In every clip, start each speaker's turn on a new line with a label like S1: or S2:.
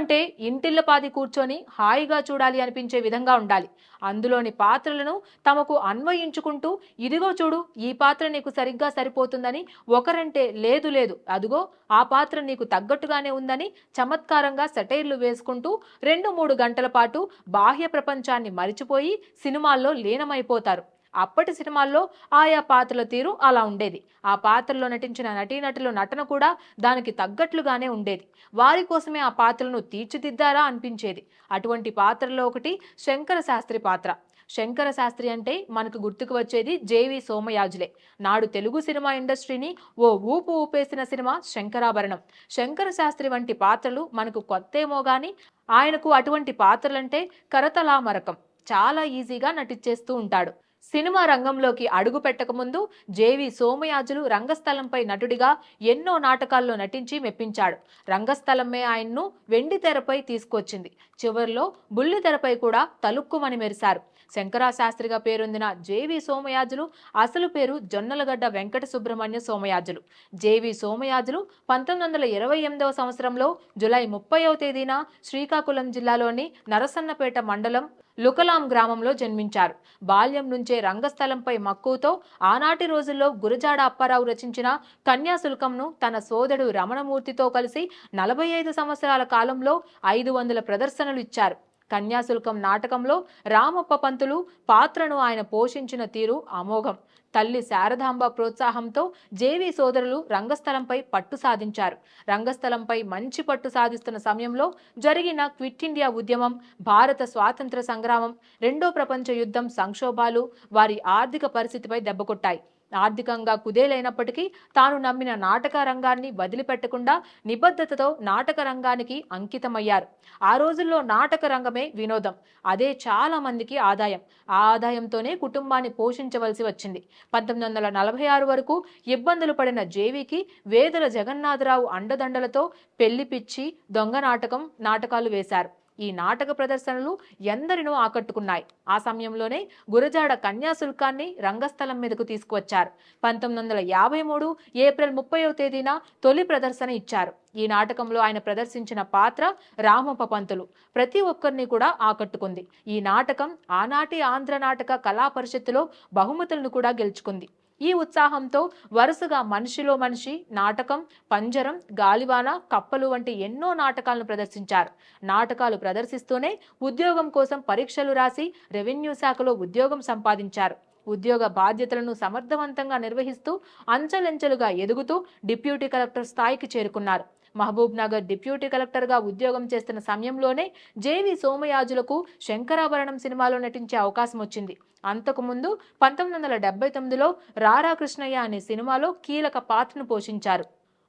S1: అంటే ఇంటిల్లపాది కూర్చొని హాయిగా చూడాలి అనిపించే విధంగా ఉండాలి. అందులోని పాత్రలను తమకు అన్వయించుకుంటూ ఇదిగో చూడు ఈ పాత్ర నీకు సరిగ్గా సరిపోతుందని ఒకరంటే లేదు లేదు అదుగో ఆ పాత్ర నీకు తగ్గట్టుగానే ఉందని చమత్కారంగా సెటైర్లు వేసుకుంటూ రెండు మూడు గంటల పాటు బాహ్య ప్రపంచాన్ని మరిచిపోయి సినిమాల్లో లీనమైపోతారు. అప్పటి సినిమాల్లో ఆయా పాత్రల తీరు అలా ఉండేది. ఆ పాత్రలో నటించిన నటీనటుల నటన కూడా దానికి తగ్గట్లుగానే ఉండేది. వారి కోసమే ఆ పాత్రలను తీర్చిదిద్దారా అనిపించేది. అటువంటి పాత్రలో ఒకటి శంకర శాస్త్రి పాత్ర. శంకర శాస్త్రి అంటే మనకు గుర్తుకు వచ్చేది జేవి సోమయాజులే. నాడు తెలుగు సినిమా ఇండస్ట్రీని ఓ ఊపు ఊపేసిన సినిమా శంకరాభరణం. శంకర శాస్త్రి వంటి పాత్రలు మనకు కొత్తేమో గాని ఆయనకు అటువంటి పాత్రలంటే కరతలామరకం. చాలా ఈజీగా నటించేస్తూ ఉంటాడు. సినిమా రంగంలోకి అడుగు పెట్టకముందు జేవి సోమయాజులు రంగస్థలంపై నటుడిగా ఎన్నో నాటకాల్లో నటించి మెప్పించాడు. రంగస్థలమే ఆయన్ను వెండి తెరపై తీసుకొచ్చింది. చివరిలో బుల్లి తెరపై కూడా తలుక్కుమని మెరిశారు. శంకరాశాస్త్రిగా పేరొందిన జేవి సోమయాజులు అసలు పేరు జొన్నలగడ్డ వెంకట సుబ్రహ్మణ్య సోమయాజులు. జేవి సోమయాజులు పంతొమ్మిది వందల ఇరవై ఎనిమిదవ సంవత్సరంలో జులై ముప్పైవ తేదీన శ్రీకాకుళం జిల్లాలోని నరసన్నపేట మండలం లుకలాం గ్రామంలో జన్మించారు. బాల్యం నుంచే రంగస్థలంపై మక్కువతో ఆనాటి రోజుల్లో గురజాడ అప్పారావు రచించిన కన్యాశుల్కంను తన సోదరుడు రమణమూర్తితో కలిసి నలభై ఐదు సంవత్సరాల కాలంలో ఐదు వందల ప్రదర్శనలు ఇచ్చారు. కన్యాశుల్కం నాటకంలో రామప్ప పంతులు పాత్రను ఆయన పోషించిన తీరు అమోఘం. తల్లి శారదాంబ ప్రోత్సాహంతో జేవి సోదరులు రంగస్థలంపై పట్టు సాధించారు. రంగస్థలంపై మంచి పట్టు సాధిస్తున్న సమయంలో జరిగిన క్విట్ ఇండియా ఉద్యమం భారత స్వాతంత్ర సంగ్రామం రెండో ప్రపంచ యుద్ధం సంక్షోభాలు వారి ఆర్థిక పరిస్థితిపై దెబ్బకొట్టాయి ఆర్థికంగా కుదేలైనప్పటికీ తాను నమ్మిన నాటక రంగాన్ని వదిలిపెట్టకుండా నిబద్ధతతో నాటక రంగానికి అంకితమయ్యారు. ఆ రోజుల్లో నాటక రంగమే వినోదం. అదే చాలా మందికి ఆదాయం. ఆ ఆదాయంతోనే కుటుంబాన్ని పోషించవలసి వచ్చింది. పంతొమ్మిది వందల నలభై ఆరు వరకు ఇబ్బందులు పడిన జేవికి వేదల జగన్నాథరావు అండదండలతో పెళ్ళి పిచ్చి దొంగ నాటకం నాటకాలు వేశారు. ఈ నాటక ప్రదర్శనలు ఎందరినో ఆకట్టుకున్నాయి. ఆ సమయంలోనే గురజాడ కన్యాశుల్కాన్ని రంగస్థలం మీదకు తీసుకువచ్చారు. పంతొమ్మిది వందల యాభై మూడు ఏప్రిల్ ముప్పైవ తేదీన తొలి ప్రదర్శన ఇచ్చారు. ఈ నాటకంలో ఆయన ప్రదర్శించిన పాత్ర రామప్ప పంతులు ప్రతి ఒక్కరిని కూడా ఆకట్టుకుంది. ఈ నాటకం ఆనాటి ఆంధ్ర నాటక కళా పరిషత్తులో బహుమతులను కూడా గెలుచుకుంది. ఈ ఉత్సాహంతో వరుసగా మనిషిలో మనిషి నాటకం పంజరం గాలివాన కప్పలు వంటి ఎన్నో నాటకాలను ప్రదర్శించారు. నాటకాలు ప్రదర్శిస్తూనే ఉద్యోగం కోసం పరీక్షలు రాసి రెవెన్యూ శాఖలో ఉద్యోగం సంపాదించారు. ఉద్యోగ బాధ్యతలను సమర్థవంతంగా నిర్వహిస్తూ అంచెలంచెలుగా ఎదుగుతూ డిప్యూటీ కలెక్టర్ స్థాయికి చేరుకున్నారు. మహబూబ్ నగర్ డిప్యూటీ కలెక్టర్గా ఉద్యోగం చేస్తున్న సమయంలోనే జేవి సోమయాజులకు శంకరాభరణం సినిమాలో నటించే అవకాశం వచ్చింది. అంతకుముందు పంతొమ్మిది వందల డెబ్బై తొమ్మిదిలో రారా కృష్ణయ్య అనే సినిమాలో కీలక పాత్రను పోషించారు.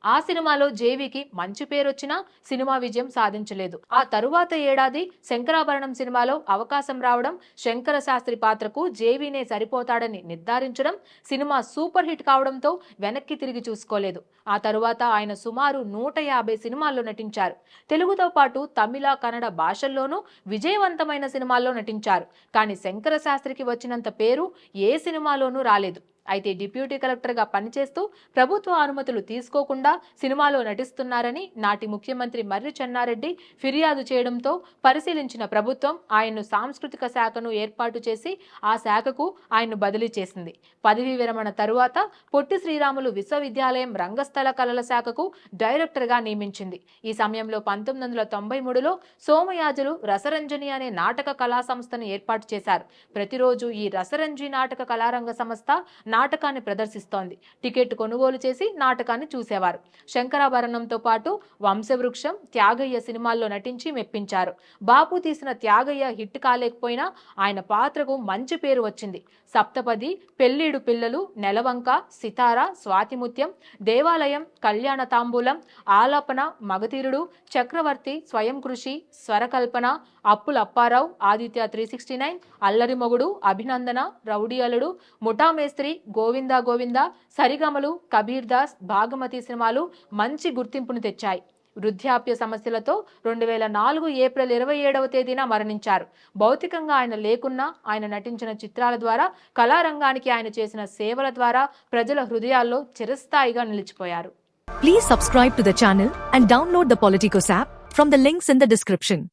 S1: ఆ సినిమాలో జేవికి మంచి పేరు వచ్చినా సినిమా విజయం సాధించలేదు. ఆ తరువాత ఏడాది శంకరాభరణం సినిమాలో అవకాశం రావడం శంకర శాస్త్రి పాత్రకు జేవీనే సరిపోతాడని నిర్ధారించడం సినిమా సూపర్ హిట్ కావడంతో వెనక్కి తిరిగి చూసుకోలేదు. ఆ తరువాత ఆయన సుమారు నూట యాభై సినిమాల్లో నటించారు. తెలుగుతో పాటు తమిళ కన్నడ భాషల్లోనూ విజయవంతమైన సినిమాల్లో నటించారు. కానీ శంకర శాస్త్రికి వచ్చినంత పేరు ఏ సినిమాలోనూ రాలేదు. అయితే డిప్యూటీ కలెక్టర్గా పనిచేస్తూ ప్రభుత్వ అనుమతులు తీసుకోకుండా సినిమాలో నటిస్తున్నారని నాటి ముఖ్యమంత్రి మర్రి చెన్నారెడ్డి ఫిర్యాదు చేయడంతో పరిశీలించిన ప్రభుత్వం ఆయన్ను సాంస్కృతిక శాఖను ఏర్పాటు చేసి ఆ శాఖకు ఆయన్ను బదిలీ చేసింది. పదవీ విరమణ తరువాత పొట్టి శ్రీరాములు విశ్వవిద్యాలయం రంగస్థల కళల శాఖకు డైరెక్టర్గా నియమించింది. ఈ సమయంలో పంతొమ్మిది వందల తొంభై మూడులో సోమయాజులు రసరంజని అనే నాటక కళా సంస్థను ఏర్పాటు చేశారు. ప్రతిరోజు ఈ రసరంజి నాటక కళారంగ సంస్థ నాటకాన్ని ప్రదర్శిస్తోంది. టికెట్ కొనుగోలు చేసి నాటకాన్ని చూసేవారు. శంకరాభరణంతో పాటు వంశవృక్షం త్యాగయ్య సినిమాల్లో నటించి మెప్పించారు. బాపు తీసిన త్యాగయ్య హిట్ కాలేకపోయినా ఆయన పాత్రకు మంచి పేరు వచ్చింది. సప్తపది పెళ్ళిడు పిల్లలు నెలవంక సితార స్వాతిముత్యం దేవాలయం కళ్యాణ తాంబూలం ఆలాపన మగతీరుడు చక్రవర్తి Swayam Krushi Swarakalpana Appula Apparao Aditya three sixty nine Allari Mogudu Abhinandana rowdy అల్లుడు ముఠామేస్త్రి గోవిందా గోవిందా సరిగమలు కబీర్ దాస్ భాగమతి సినిమాలు మంచి గుర్తింపును తెచ్చాయి. వృద్ధాప్య సమస్యలతో రెండు వేల నాలుగు ఏప్రిల్ ఇరవై ఏడవ తేదీన మరణించారు. భౌతికంగా ఆయన లేకున్నా ఆయన నటించిన చిత్రాల ద్వారా కళారంగానికి ఆయన చేసిన సేవల ద్వారా ప్రజల హృదయాల్లో చిరస్థాయిగా నిలిచిపోయారు.
S2: Please subscribe to the channel and download the Politicos app from the links in the description